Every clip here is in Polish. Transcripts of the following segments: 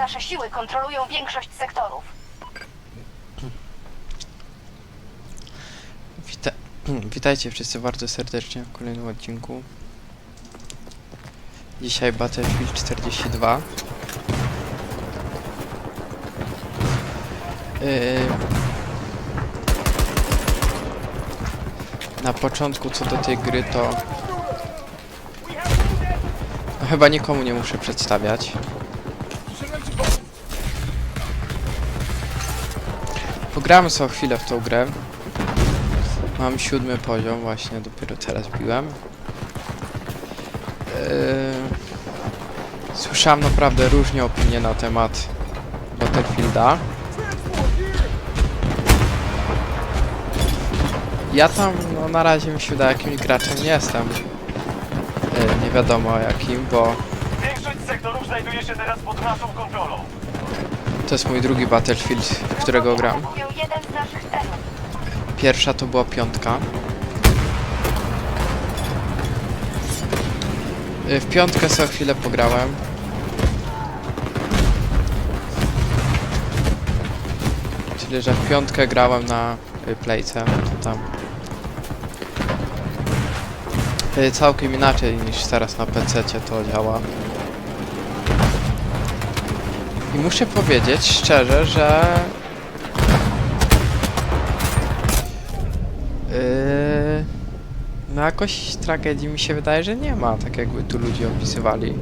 nasze siły kontrolują większość sektorów. Wita Witajcie wszyscy bardzo serdecznie w kolejnym odcinku. Dzisiaj Battlefield 42. Yy... Na początku co do tej gry to no, chyba nikomu nie muszę przedstawiać. Pogramy sobie chwilę w tą grę. Mam siódmy poziom, właśnie dopiero teraz biłem. Yy, Słyszałem naprawdę różne opinie na temat Battlefielda. Ja tam, no na razie mi się wydaje, jakimś graczem nie jestem. Yy, nie wiadomo jakim, bo Większość sektorów znajduje się teraz pod naszą kontrolą. To jest mój drugi Battlefield, w którego gram. Pierwsza to była piątka. Y, W piątkę sobie chwilę pograłem. Czyli, że w piątkę grałem na y, playce, to tam y, całkiem inaczej niż teraz na PC to działa. I muszę powiedzieć szczerze, że Yy, no jakoś tragedii mi się wydaje, że nie ma, tak jakby tu ludzie opisywali.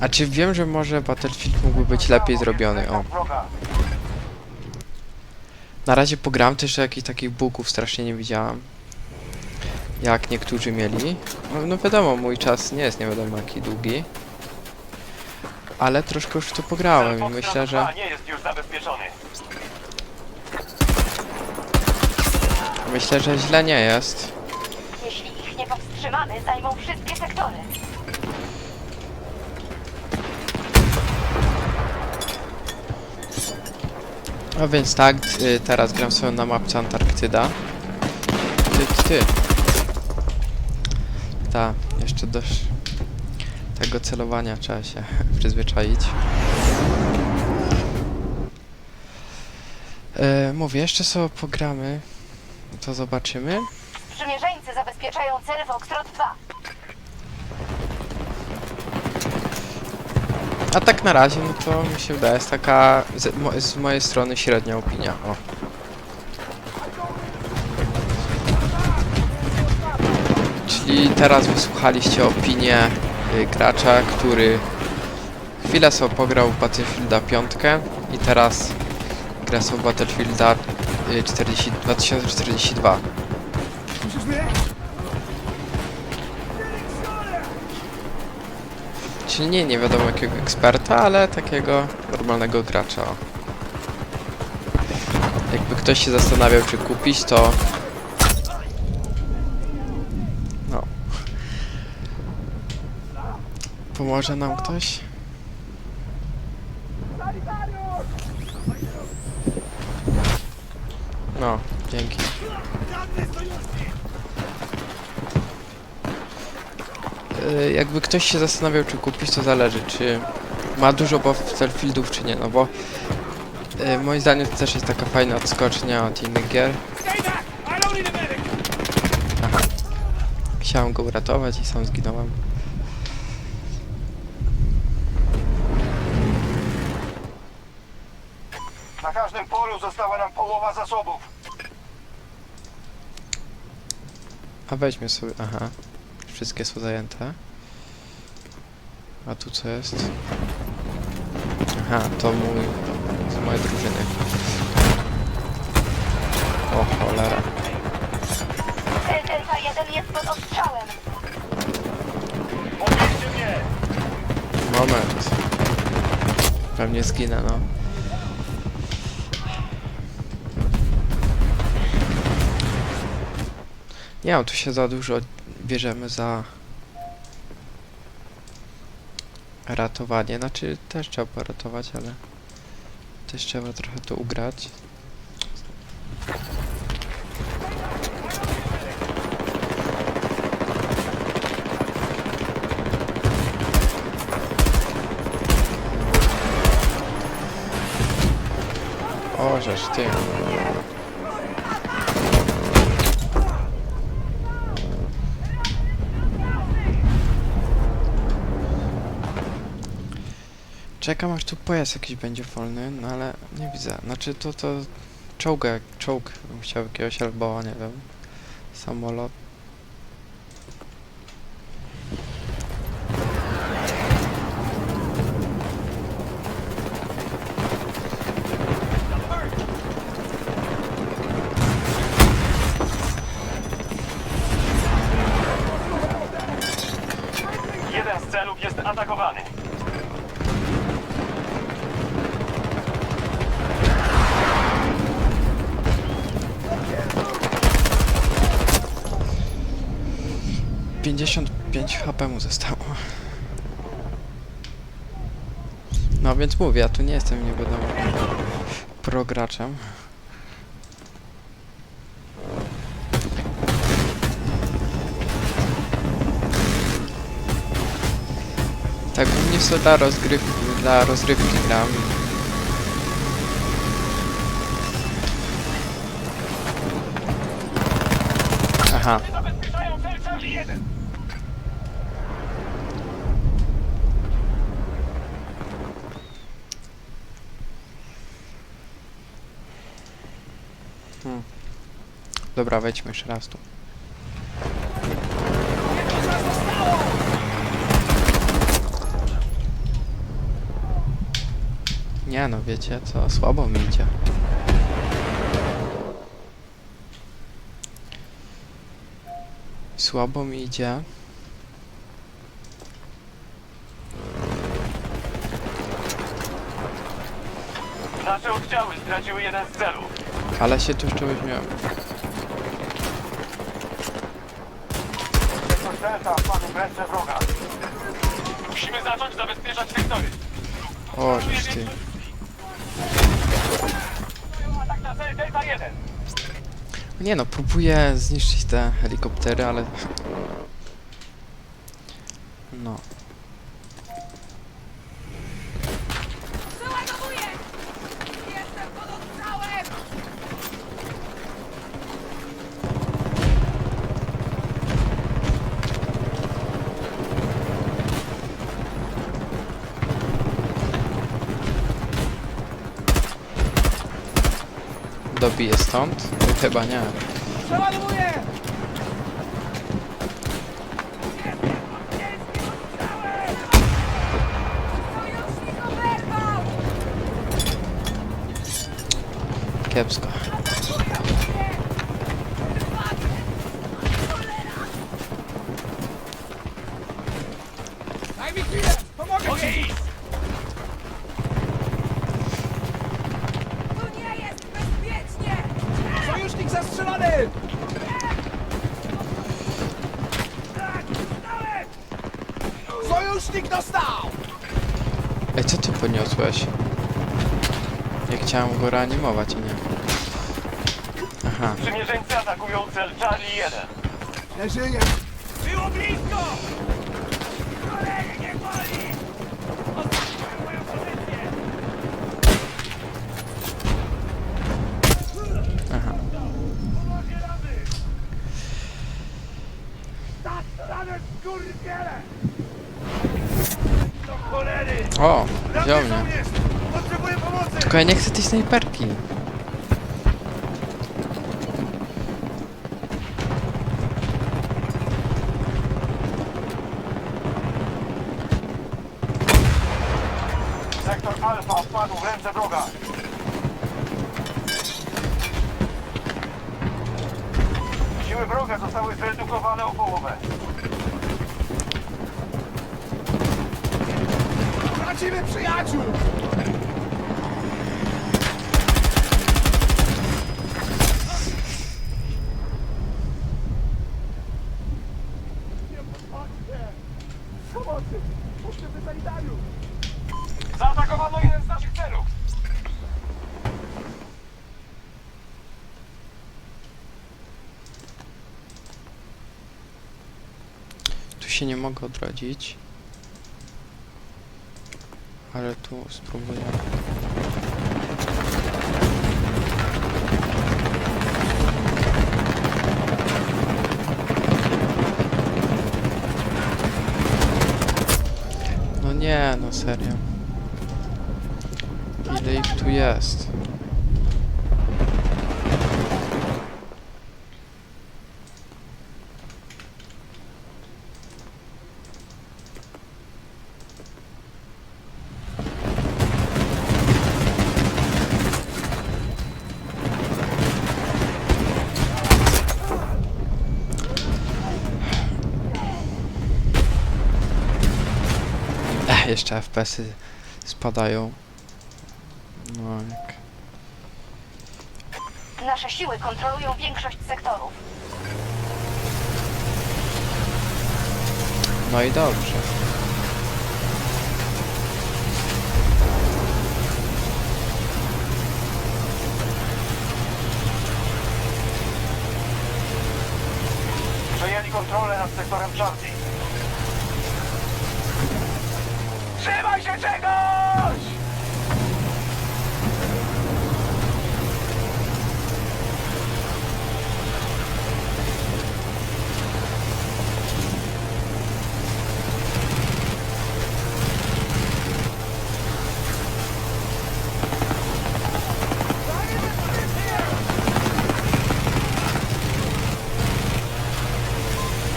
A czy wiem, że może Battlefield mógłby być lepiej zrobiony, o. Na razie pogram też jakichś takich bugów strasznie nie widziałam. Jak niektórzy mieli. No, no wiadomo, mój czas nie jest nie wiadomo jaki długi. Ale troszkę już w to pograłem i myślę, że... nie jest już zabezpieczony. Myślę, że źle nie jest. Jeśli ich nie powstrzymamy, zajmą wszystkie sektory. No więc tak, y, teraz gram sobie na mapce Antarktyda. Ty, ty, ty. Ta, jeszcze do tego celowania trzeba się przyzwyczaić. E, mówię, jeszcze sobie pogramy, to zobaczymy. Sprzymierzeńcy zabezpieczają cel Foxtrot 2. A tak na razie, no to mi się wydaje, jest taka z, mo z mojej strony średnia opinia. O. Czyli teraz wysłuchaliście opinię gracza, który chwilę sobie pograł w Battlefielda 5 i teraz gra sobie w Battlefielda y, 40, 2042. Czyli nie, nie wiadomo jakiego eksperta, ale takiego normalnego gracza. Jakby ktoś się zastanawiał, czy kupić, to... Pomoże nam ktoś? No, dzięki. Y, jakby ktoś się zastanawiał, czy kupić, to zależy, czy ma dużo Battlefieldów, czy nie, no bo y, moim zdaniem to też jest taka fajna odskocznia od innych gier. Aha. Chciałem go uratować i sam zginąłem. Na każdym polu została nam połowa zasobów. A weźmy sobie, aha. Wszystkie są zajęte. A tu co jest? Aha, to mój, z mojej drużyny. O cholera. Cel Delta 1 jest pod ostrzałem. Podnieście mnie! Moment. Pewnie zginę, no. Nie no, tu się za dużo bierzemy za ratowanie. Znaczy też trzeba poratować, ale też trzeba trochę to ugrać. O, żeż ty. Czekam aż tu pojazd jakiś będzie wolny, no ale nie widzę. Znaczy to to czołg, czołg bym chciał jakiegoś albo nie wiem. Samolot. Jeden z celów jest atakowany. Pięćdziesiąt pięć HP mu zostało. No więc mówię, ja tu nie jestem nie prograczem. Tak, mnie są dla rozgrywki, dla rozrywki gram. Aha. Zabezpieczają cel Charlie 1. Dobra, wejdźmy jeszcze raz tu. Nie no, wiecie co, słabo mi idzie. Słabo mi idzie. Nasze oddziały straciły jeden z celów. Ale się tu jeszcze weźmiemy. Delta wpadł w ręce wroga. Musimy zacząć zabezpieczać sektory. O, żeż ty. Atak na cel Delta 1. Nie no, próbuję zniszczyć te helikoptery, ale... No. Dobiję stąd? Chyba nie. Przeładowuję! Kiepsko. Sojusznik dostał! Ej, co ty podniosłeś? Ja chciałem go reanimować, a nie. Aha. Przymierzeńcy atakują cel Charlie 1. Nie żyje! Było blisko! Aha. Do cholery! O, wziął mnie. Tylko ja nie chcę tej snajperki. Sektor Alfa wpadł w ręce wroga. Siły wroga zostały zredukowane o połowę. Tracimy przyjaciół! Pomocy! Potrzebny sanitariusz! Zaatakowano jeden z naszych celów. Tu się nie mogę odrodzić ale tu spróbuję. No nie, no serio. Ile ich tu jest? Jeszcze FPS-y spadają. No jak... Nasze siły kontrolują większość sektorów. No i dobrze. Przejęli kontrolę nad sektorem Charlie. Trzymaj się czegoś!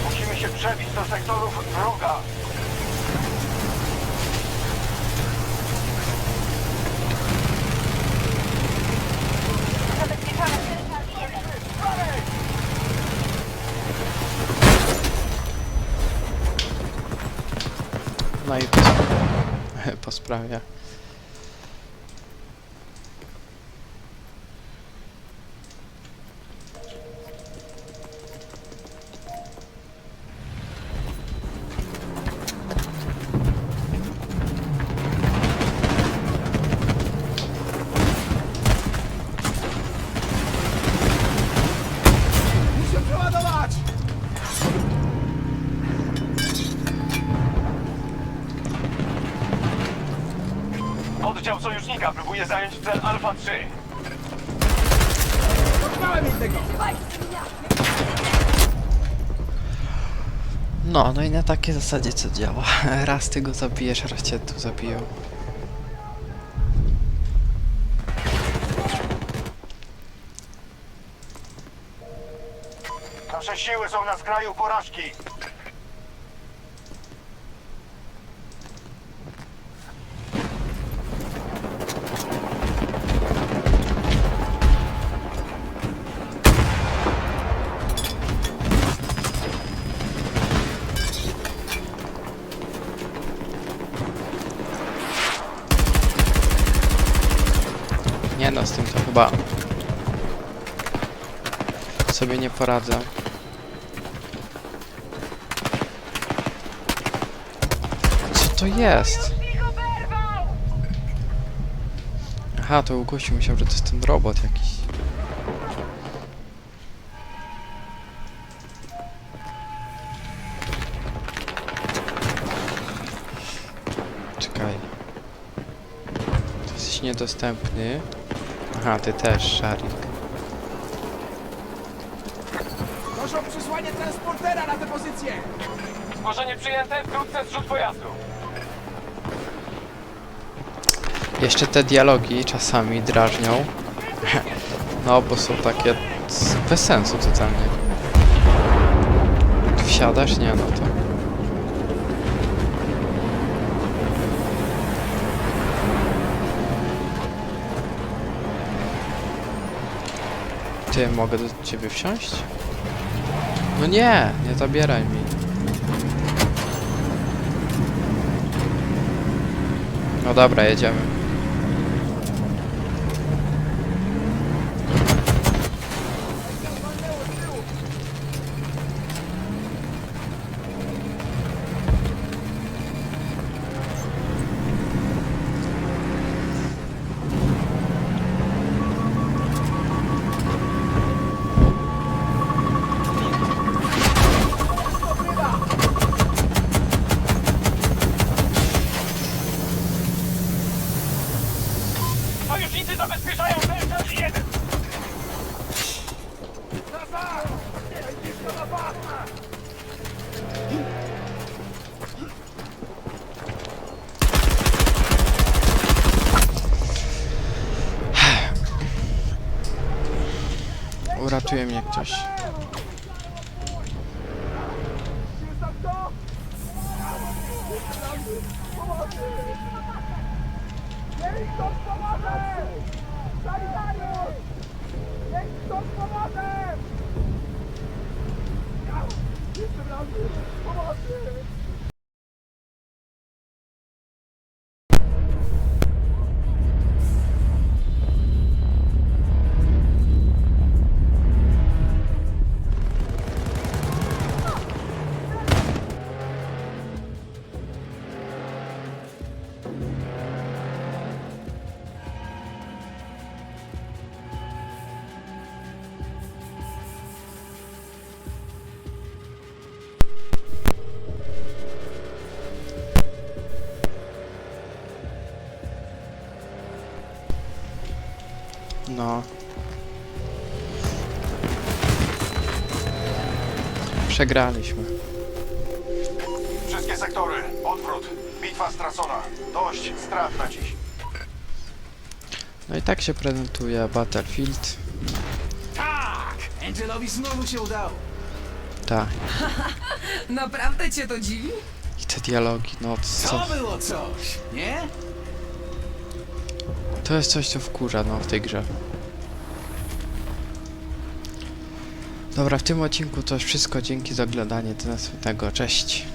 Musimy się przebić do sektorów wroga. sprawia próbuje zająć cel Alfa 3. Dotknąłem jej tego! No, no i na takiej zasadzie co działa. Raz ty go zabijesz, raz cię tu zabiją. Nasze siły są na skraju porażki. Z tym to chyba sobie nie poradzę. Co to jest? Aha, to ugościł myślałem, że to jest ten robot jakiś. Czekaj. Ty jesteś niedostępny. Aha, ty też, Szarik. Proszę o przysłanie transportera na tę pozycję! Zgłoszenie przyjęte, wkrótce zrzut pojazdu. Jeszcze te dialogi czasami drażnią. No, bo są takie bez sensu totalnie. Wsiadasz? Nie, no to... Ty, mogę do ciebie wsiąść? No nie, nie zabieraj mi. No dobra, jedziemy. Uratuje mnie ktoś. Jest No. Przegraliśmy. Wszystkie sektory, odwrót. Bitwa stracona. Dość strat na dziś. No i tak się prezentuje Battlefield. Tak! Angelowi znowu się udało. Tak. Naprawdę cię to dziwi? I te dialogi, no co? To było coś, nie? To jest coś, co wkurza, no, w tej grze. Dobra, w tym odcinku to już wszystko. Dzięki za oglądanie. Do następnego. Cześć.